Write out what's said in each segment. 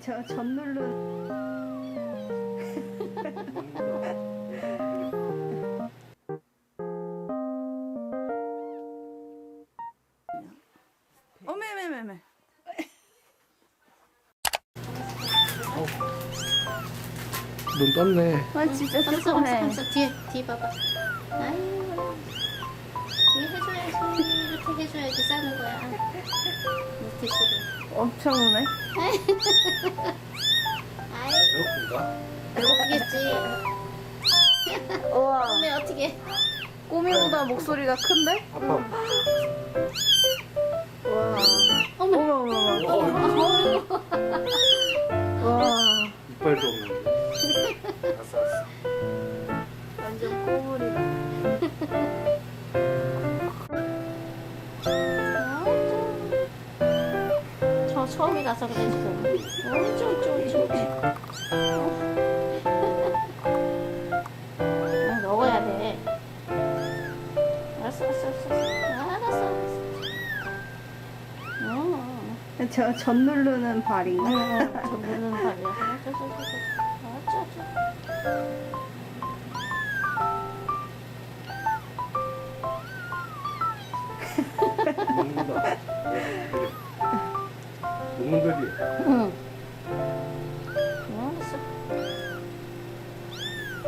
저 전룰로. 어메메메메. 눈 떴네. 아 진짜 조금해. 감싸 뒤에 뒤에 봐봐. 아이고 이거 해줘야지. 이렇게 해줘야지 싸는 거야. 물티슈로 엄청 오네 아이 배고픈가? 배고프겠지 우와 어메 어떻게 꼬미보다 목소리가 큰데? 아빠. 우와 처음이라서 그래 지금 어쩌저쩌저 먹어야 돼 알았어 알았어 알았어 알았어 알았어 응. 저 전 누르는 발인가? 응, 저 무는 발이야. 어쩌저. 먹는다. 먹는 거지? 응. 응, 쑥.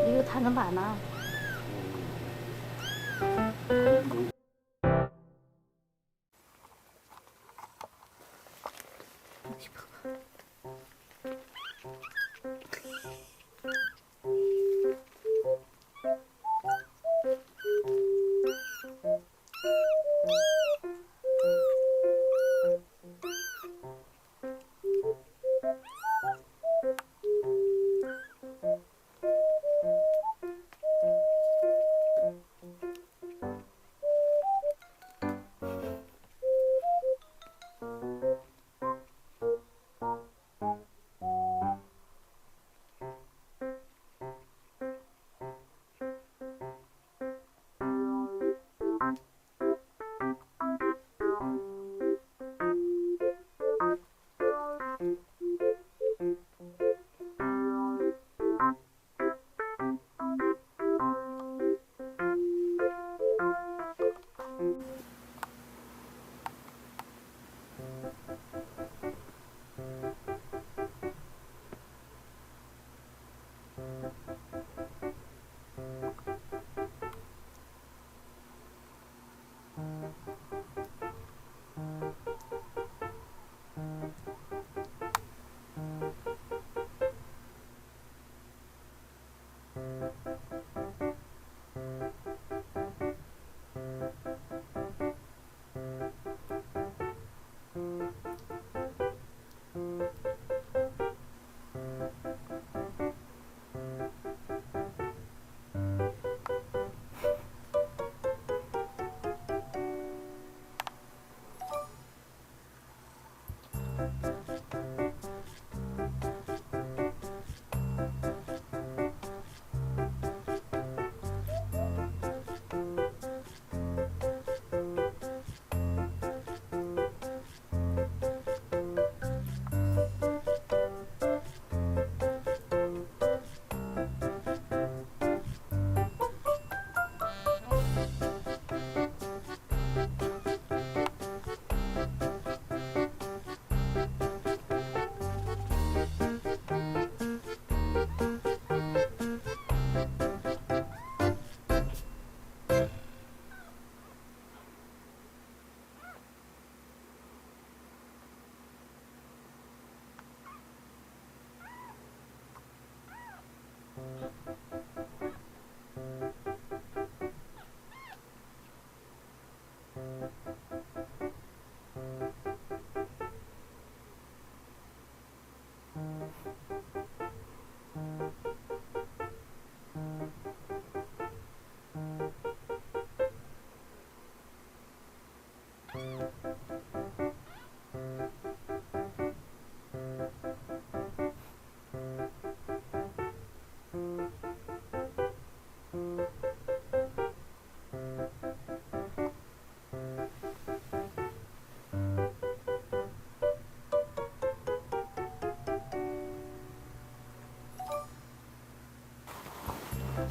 이거 다는 많아. 먹고 싶어.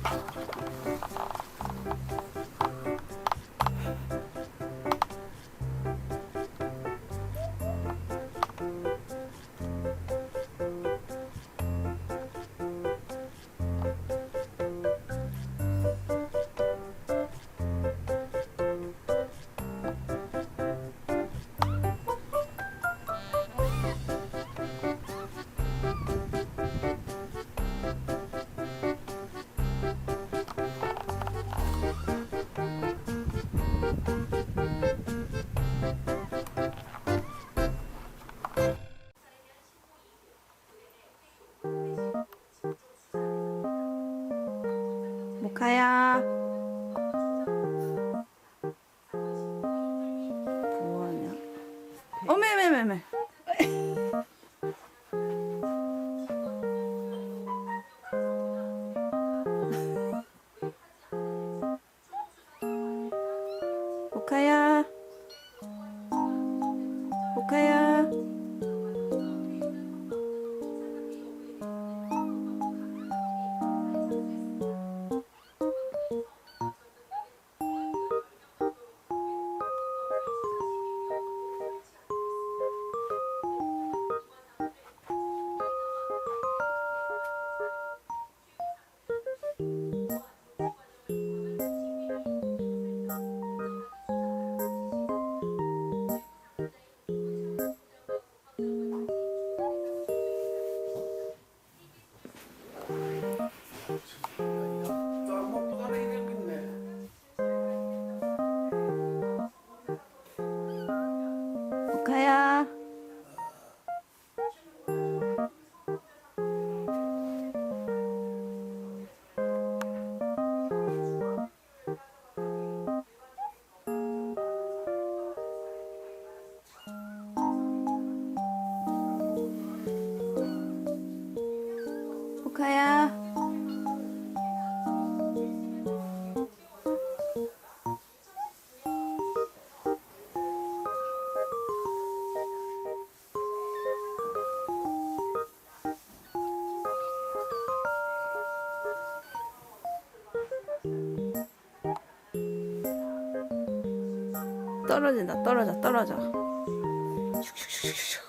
フフフフ。 어메 呀！ 떨어진다. 떨어져 떨어져. 슉슉슉슉슉.